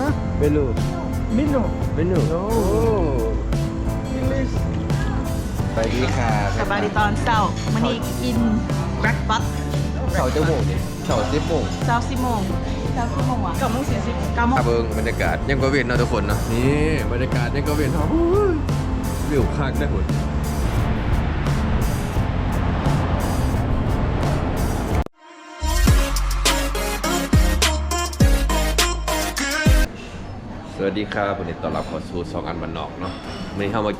ฮะเมนูมิโนเมนูโอ้โอ้อิงลิสไปดีค่ะสบายดีตอนเช้ามันนี้กินแบล็กบัตเสาจะโมงนี่เสาสิบโมงเช้าสิบโมงเช้าสิบโมงวะเก้าโมงสี่สิบเก้าโมงอาเบิงบรรยากาศยังก็เวียนเนาะทุกคนเนาะนี่บรรยากาศยังก็เวียนเนาะวิวคักได้หุ่น สวัสดีครับวันนี้ต้อนรับเข้าสู่สองอันบันนอกเนาะวันนี้เข้ามา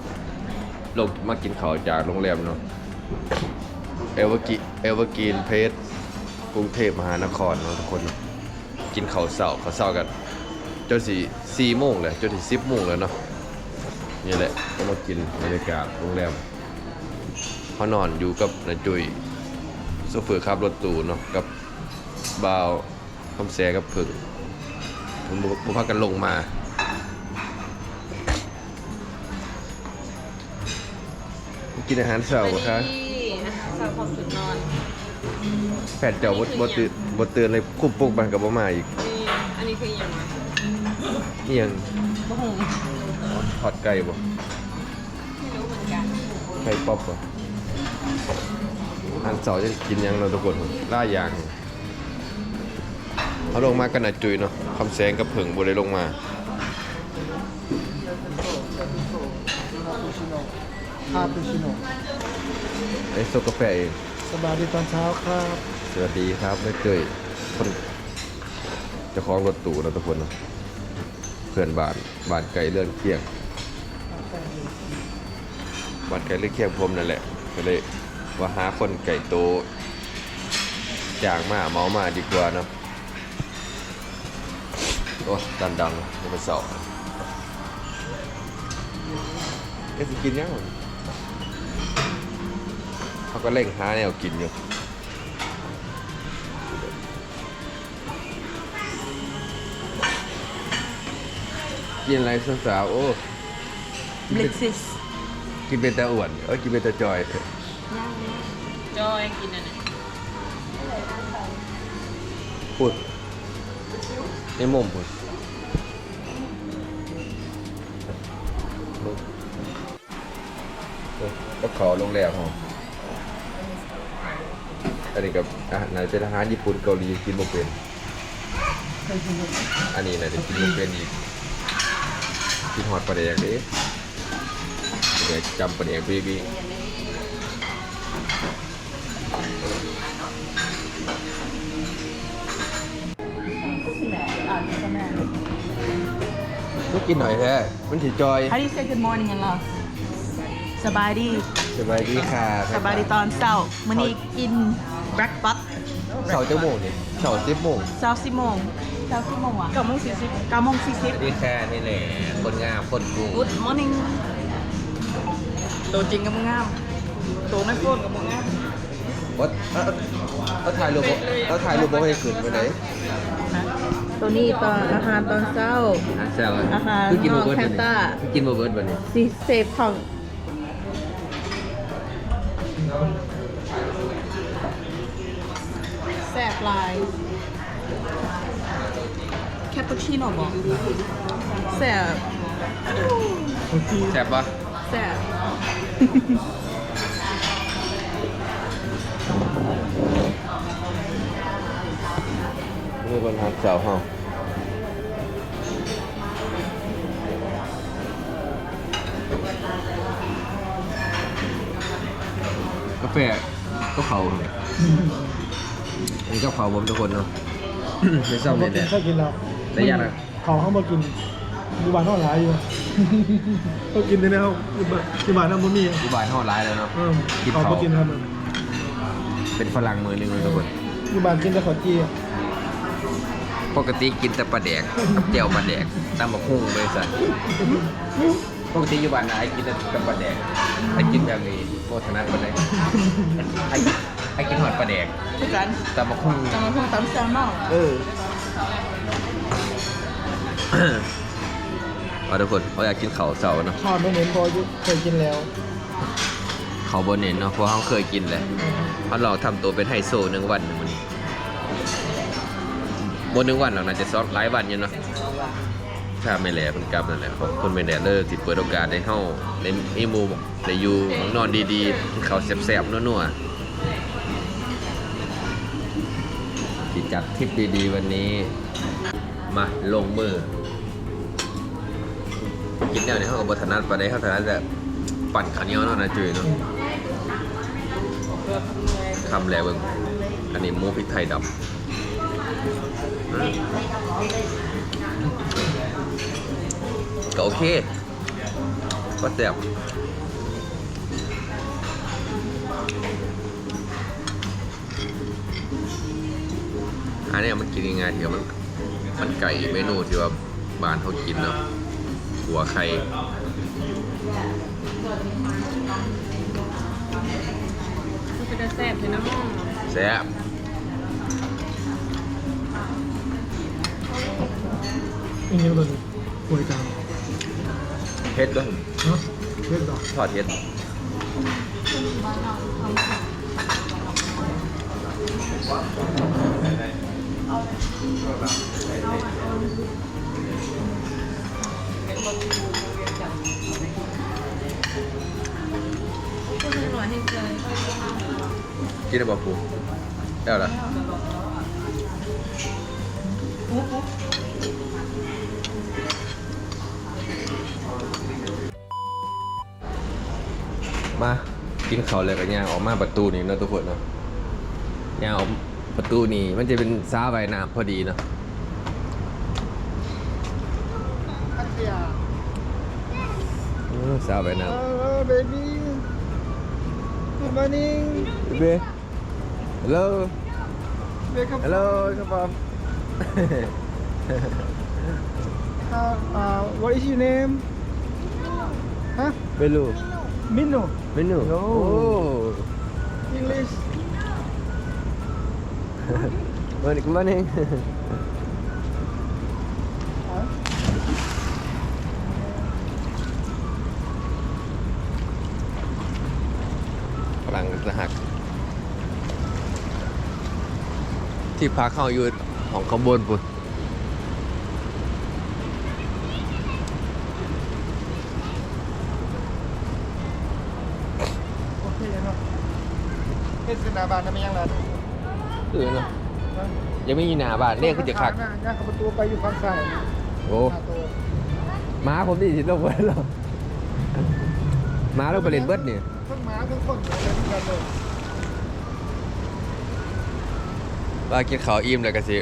ลงมากินข้าวจากโรงแรมเนาะเอเวอร์กิเอเวอร์กีนเพสกรุงเทพมหานครเนาะทุกคนเนาะกินข้าวเสาข้าวเสากันจนสี่สี่โมงเลยจนถึงสิบโมงแล้วเนาะนี่แหละก็มากินบรรยากาศโรงแรมเขานอนอยู่กับนายจุยโซเฟอร์ขับรถตู้เนาะกับบ่าวคำแสกับผึ่งผมพากันลงมา กินอาหารเสาร์ครับสาวความสุดนอน แผดเจ้าบดบดตื่นบดตื่นเลยคุบปุกบันกับบ่มาอีกนี่อันนี้คืออย่างไรนี่ยังบะหงทอดไก่บ่ไม่รู้เหมือนกันไก่ป๊อปบ่อันเสาร์จะกินหยังเราะทุกคนล่าอย่างเขาลงมากันนะจุยเนาะคำแสงกับผึ่งบ่ได้ลงมา คาปูชิโน่ไอ้โซกาแฟเองสบายดีตอนเช้าครับ สวัสดีครับไม่เจยคนเจ้าของรถตู้เราะทุกคนเนาะเพื่อนบ้านบ้านไก่เลื่อนเคียงบ้านไก่เลื่อนเคียงผมนั่นแหละก็เลยว่าหาคนไก่โตจ้างมาเมามาดีกว่าเนาะโอ้ดันดังยังไม่เสาเอ๊ะสิกินยังวะ เขาก็เร่งหาแนวกินอยู่กินอะไรสาวๆโอ้บลิกซิสกินเป็นตาอ้วนเอ้ยกินเป็นตาจอยจอยกินอันนี้พูดในมุมพูดก็ ขอโรงแรมของอันนี้กับอาหารไหนเป็นอาหารญี่ปุ่นเกาหลีกินบ่เป็น อันนี้นะจะกินบ่เป็นอีกกินหอดปลาแดกเด้เดี๋ยวจำปลาแดกบีบีอ่านก็แม่ก็กินหน่อยแท้มันถือจอย How do you say good morning in Laos สบายดี สบายดีค่ะสบายดีตอนเช้ามันนี้กินแบล็กบัตเสาร์จะโมงนี่เสาร์สิบโมงเช้าสิบโมงเช้าสิบโมงวะเก้าโมงสี่สิบเก้าโมงสี่สิบดีแค่นี่แหละคนงามคนกรุง Good morning ตัวจริงกับมึงงามตัวไม่โคตรกับมึงงามวัดเอาเอาถ่ายรูปบ่เอาถ่ายรูปบ่ให้ขึ้นไปไหนตัวนี้ตอนอาหารตอนเช้าอะแซวอาหารคือกินบ่เบิดนอกแคมต้าคือกินบ่เบิดบัดนี้สีเซฟของ แซ่บลาย แคปปูชิโน่บอกแซ่บแซ่บปะแซ่บนี่คนหาเสาเฮาาแฟก็เผาเนี่ยอันนี้ก็เผาผมทุกคนเนาะไม่เศร้าเขาเลยกินเนี่ยข้าวกินแล้วได้ยังอะเขาเข้ามากินดูบานเท่าหลายอยู่เขากินได้แล้วดูบานน้ำมันมีอุบายเท่าร้ายแล้วเนาะ เออกินเขา เขามากินครับเป็นฝรั่งมือหนึงเลยทุกคนดูบานกินแต่ขอจี้ปกติกินแต่ปลาแดกกับเจียวปลาแดกตำบักหุ่งบริษัทป กติอยู่บ้านไหนกินแต่กับปลาแดกไอ้กินแบบนี้โมทนาปลาแดกไอ้ไอ้กินหอดปลาแดกคือกันตำบักหุ่งจะมาพูดตามแซลมอนเออเอาทุกคนเขาอยากกินข้าวเสาร์เนาะทอดไม่เน้นพอยุเคยกินแล้วเขาบนเน้นเนาะเพราะเขาเคยกินแหละเขาลองทำตัวเป็นไฮโซหนึ่งวันหนึ่งมันโบบนหนึ่งวันหรอกน่าจะซ้อนหลายวันอยู่เนาะ ถ้าไม่แหลมันกลับนั่นแหละขอบคุณไม่แหลเลิกที่เปิดโอกาสให้เฮาในอีมูได้อยู่นอนดีๆกินข้าแซ่บๆนัวๆที่จัดทริปดีๆวันนี้ มาลงมือกินแนวนี้เขาก็บถนัดปานใดเขาถนัดแต่ปั่นข้าวเหนียวเนาะนะจุ้ยเนาะคำแหล้วเบิ่งอันนี้หมูพริกไทยดำ ก็โอเค ก็แซ่บอันนี้มันกินยังไงที่ว่ามันมันไก่เมนูที่ว่าบ้านเขากินเนาะหัวไข่มันเป็นแต่แซ่บเลยนะห้องแซ่บอันนี้เลยป่วยกลาง เผ็ดด้วยฮะเลือดดอกทอดเผ็ดกินได้บ่ปูได้แล้วมา กินข้าวเลยกับย่างออกมาประตูนี่เนาะทุกคนเนาะย่างออกประตูนี่มันจะเป็นซ้าใบน้ำพอดีเนาะพัทยาเออซ้าใบน้เออเบบี้ Good morning ำเบฮัลโหล Wake up ฮัลโหลครับผม uh, uh, What is your name ฮะไม่รู้ Minu ไม่รู้ No โอ้ English วันนี้วันนี้กำลังจะหักที่พักเขาอยู่ของขางบวนปุ่น โอเคเนาะเทศ นาบาลนั่นไม่ยังไงเออเนาะยังไม่มีหนาบ้านเรียกคือจะขักย่างเข้าประตูไปอยู่ฝั่งซ้ายโอ้หน้าโตม้าผมดีสิต้องเบิร์ดหรอม้าเราไปเล่นเบิร์ดนี่ทั้งหมาทั้งคนเลยทุกกันเลยว่ากินข้าวอิ่มเลยกันสิ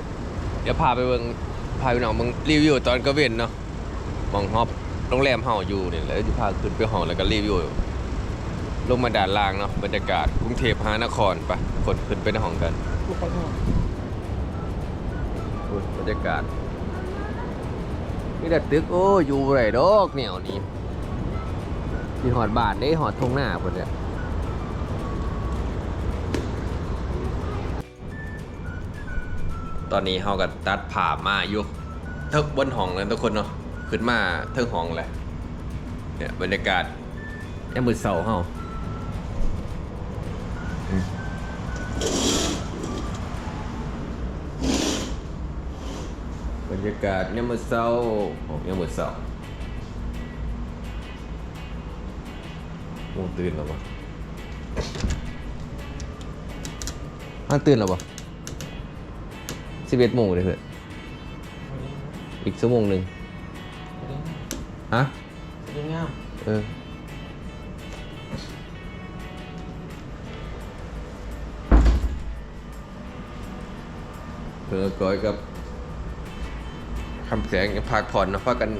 เดี๋ยวพาไปเบิ่งพาไปน้องมึงรีวิวตอนกระเว้นเนาะหมองฮอบโรงแรมเฮาอยู่นี่แหล้วจะพาขึ้นไปห้องแล้วก็รีวิว ลงมาด่านล่างเนาะบรรยากาศกรุงเทพมหานครไปะคนขึ้นไปในห้องกันกูขอโทษอุ๊ยบรรยากาศนี่แต่ตึกโอ้อยู่ไรดอกแนวนี้ที่หอดบาทได้หอดทงหน้าคนเนี่ยตอนนี้เฮาก็ตัดผ่ามาอยู่เทิกบนห้องแล้วทุกคนเนาะขึ้นมาเทิงห้องแหละเนี่ยบรรยากาศยังมือเสาเฮา บรรยากาศยังมือเสาโอ้ยังมือเสาโอ้ตื่นแล้ววะอ้าวตื่นแล้ววะสิบเอ็ดโมงเลยเพื่อนอีกชั่วโมงหนึ่งฮะดีงามเออเพื่อก้อยกับ คำแสงยังพักผ่อนเนาะพักกัน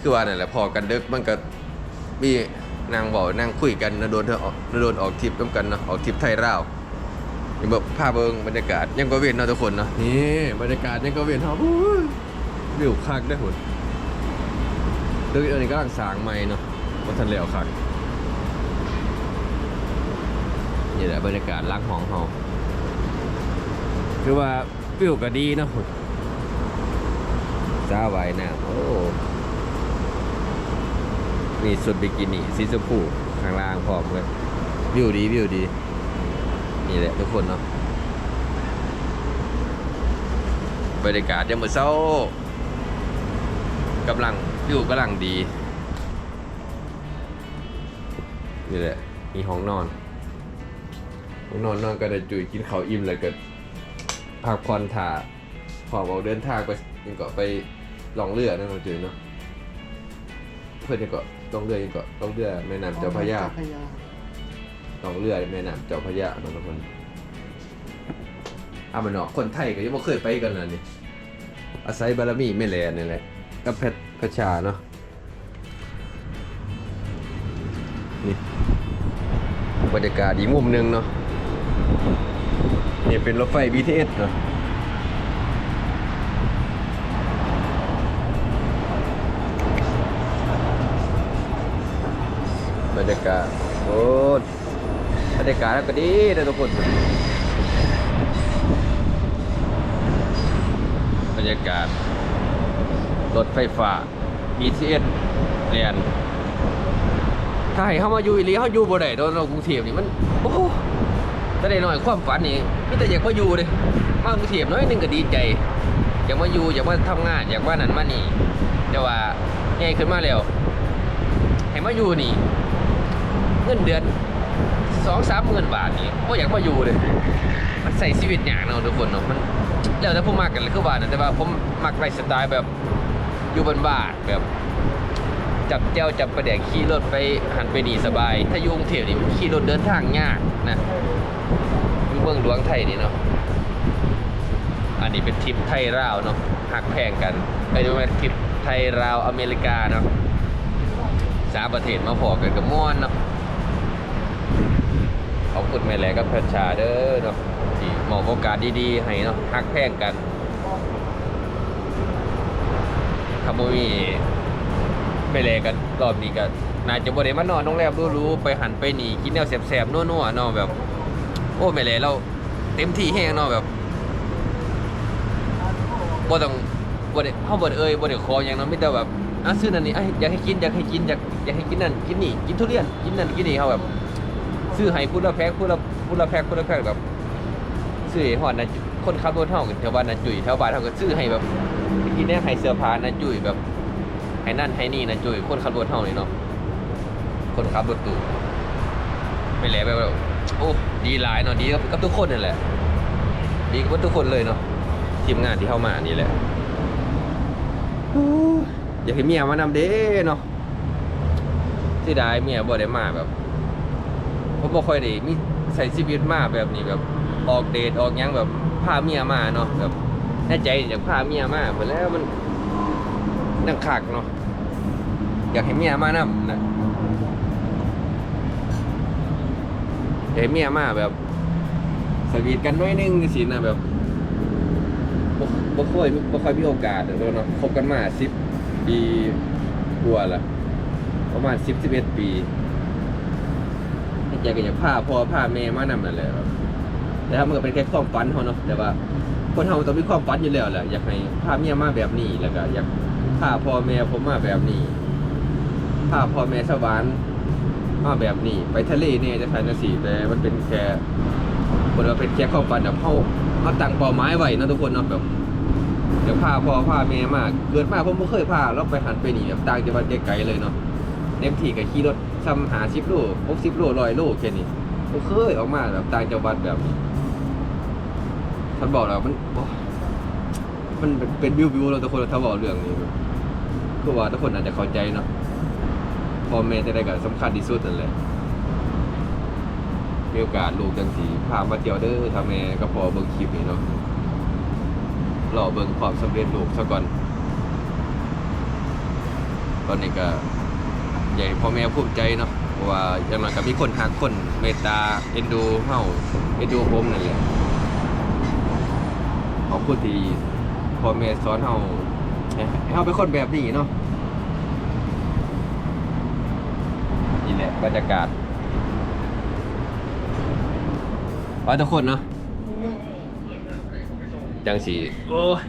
คือว่านั่นแหละพอกันเดึกมันก็มีนางบอกนางคุยกันนะโดนเธอออกนะโดนออกทริปร่วมกันเนาะออกทริปไทยร่าวยังแบบภาพเบิงบรรยากาศยังก็เวียนเนาะทุกคนเนาะนี่บรรยากาศยังก็เวียนเฮาอู้ยวิวคักได้หุ่นตึกอันนี้ก็ลังสางใหม่เนาะว่าทันแล้วคักนี่แหละบรรยากาศล้างห้องเฮาคือว่าวิวก็ดีนะหุ่น จ้าไว้น้ำโอ้มีสุดบิกินี่สีชมพูข้างล่างพร้อมเลยวิวดีวิวดี นี่แหละทุกคนเนาะบรรยากาศยามมื้อเช้ากำลังวิวกำลังดี นี่แหละ มีห้องนอนห้องนอนนอนก็ได้จุยกินข้าวอิ่มแล้วก็พักผ่อนถ่าพอเอาเดินทางไปยังก็ไป ลองเรือนั่นมาจุยเนาะเพื่อนยังก็ต้องเรือยังก็ต้องเรือแม่น้ำเจ้าพระยาพระยาต้องเรือแม่น้ำเจ้าพระยาเนาะทุกคนอามันเนาะคนไทยก็ยังไม่เคยไปกันนะนี่อาศัยบารมีแม่แลนนี่แหละกับเพชรพระชาเนาะนี่บรรยากาศอีกมุมหนึ่งเนาะนี่เป็นรถไฟ BTS เนาะ รรยากาศโอ้บรรยากาศก็ดีนะทุกคนบรรยากาศรถไฟฟ้า BTS เรียนถ้าให้เข้ามาอยู่อีลีเขาอยู่บ่ได้โดนเรากรุงเทพนี่มันโอ้แต่ได้หน่อยความฝันนี่มีแต่อยากมาอยู่เลยมากรุงเทพน้อยนึงก็ดีใจอยากมาอยู่อยากมาทำงานอยากว่านั่นมานี่แต่ว่าใหญ่ขึ้นมาแล้วให้มาอยู่นี่ เงินเดือนสองสามหมื่นบาทนี่ก็อยากมาอยู่เลย มันใส่ชีวิตอย่างเนาะทุกคนเนาะมันแล้วแต่ผมมักกันเลยคือว่านะแต่ว่าผมมักไลฟ์สไตล์แบบอยู่บนบ้านแบบ จับเจ้าจับประเดกขี่รถไปหันไปนี่สบาย ถ้าอยู่กรุงเทพนี่ขี่รถเดินทางยากนะอยู่เมืองหลวงไทยนี่เนาะอันนี้เป็นทริปไทยราวเนาะหักแพงกันไอ้ดูไหมทริปไทยราวอเมริกาเนาะสามประเทศมาพอกันกับม่วนเนาะ ขอบคุณแม่แหลกกับเพชชาเด้อเนาะที่มอบโอกาสดีๆ ให้เนาะฮักแพงกันคำว่ามีแม่แหลกกันรอบนี้ก็น่าจะบ่ได้มานอนโรงแรมรู้ๆไปหันไปหนีกินแนวแสบๆนัวๆเนาะแบบ โอ้แม่แหลเราเต็มที่แห้งเนาะแบบบ่ต้องบ่ได้เฮาบ่ได้เอ่ยบ่ได้ขอหยังเนาะมีแต่แบบอะซื้อนั่นนี่อะอยากให้กินอยากให้กินอยากอยากให้กินนั่นกินนี่กินทุเรียนกินนั่นกินนี่เขาแบบ ซื้อให้พูดละแพ็คพูดละพูดละแพ็คพูดละแพ็คแบบซื้อให้หอดนะคนขับรถเท่ากันแถวบ้านนะจุ๋ยแถวบ้านเท่ากันซื้อให้แบบกินได้ให้เสื้อผ้านะจุ๋ยแบบให้นั่นให้นี่นะจุ๋ยคนขับรถเท่านี่เนาะคนขับรถตู้ไม่แหละแบบโอ้ดีหลายเนาะดีกับกับทุกคนนั่นแหละ ดีกับทุกคนเลยเนาะทีมงานที่เข้ามานี่แหละอยากให้เมียมานำเด้เนาะที่ได้เมียบ่ได้มาแบบ ผมบ่ค่อยได้มีใส่ชีวิตมาแบบนี้แบบออกเดทออกยังแบบพาเมียมาเนาะแบบแน่ใจอยากพาเมียมาไปแล้วมันนั่งคักเนาะอยากให้เมียมานำนะอยากให้เมียมาแบบสวีทกันน้อยนึงสินะแบบบ่บ่ค่อยบ่ค่อยมีโอกาสเด้อเนาะคบกันมา10ปีกว่าละประมาณ10 11ปีอยากก็อยากพาพ่อพาแม่มานำนั่นแหละครับแต่ถ้ามันก็เป็นแค่ความฝันเฮาเนาะแต่ว่าคนเฮาต้องมีความฝันอยู่แล้วแหละอยากให้พาเมียมาแบบนี้แล้วก็อยากพาพ่อแม่ผมมาแบบนี้พาพ่อแม่ชาวบ้านมาแบบนี้ ไปทะเลเนี่ยจะใช่นะสิแต่มันเป็นแค่คนว่าเป็นแค่ความฝันแบบเฮาเฮาตั้งเป้าหมายไว้นะทุกคนเนาะแบบเดี๋ยวพาพ่อพาแม่มากเกิดมาผมไม่เคยพาเราไปหันไปหนีแบบต่างจังหวัดไกลๆเลยเนาะเต็มที่กับขี่รถ ซ้ำหาสิบโลหกสิบโลร้อยโลแค่นี้ผมเคยออกมาแบบต่างจังหวัดแบบท่านบอกแล้วมันมันเป็นวิววิวเราทุกคนถ้าบอกเรื่องนี้คือว่าทุกคนอาจจะเข้าใจเนาะพ่อแม่จะได้กับสำคัญที่สุดนั่นแหละมีโอกาสลูกจังสีพามาเที่ยวเด้อทำแม่ก็พอเบิ่งคลิปนี้เนาะรอเบิ่งความสำเร็จลูกซะก่อนตอนนี้ก็ ใหญ่พ่อแม่ภูมิใจเนาะเพราะว่าอย่างน้อยก็มีคนหักคนเมตตาเอ็นดูเฮาเอ็นดูผมนั่นแหละขอบคุณที่พ่อแม่สอนเฮาให้ให้เฮาเป็นคนแบบนี้เนาะนี่แหละบรรยากาศไปทุกคนเนาะจังสีโอ้ย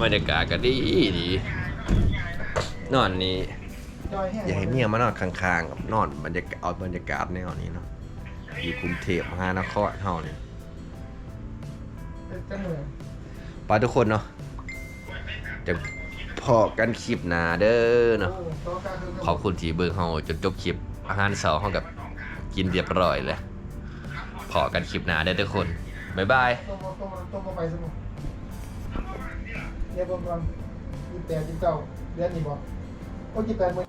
บรรยากาศก็ดีดี นอนนี้ อย่าให้เมียมานอนข้างๆกับนอนบรรยากาศเอาบรรยากาศแนวนี้เนาะอยู่กรุงเทพมหานครเฮาเนี่ยจังเลยไปทุกคนเนาะจะพอกันคลิปหนาเด้อเนาะขอบคุณที่เบิ่งเฮาจนจบคลิปอาหารเสาร์เฮากับกินเรียบร้อยเลยพอกันคลิปหน้าได้อทุกคนบ๊ายบายต้มต้มต้มไปสมุนเนี่ยบางวันยี่แปดยี่เก้าเดือนนี้บอก Oye, Carmen,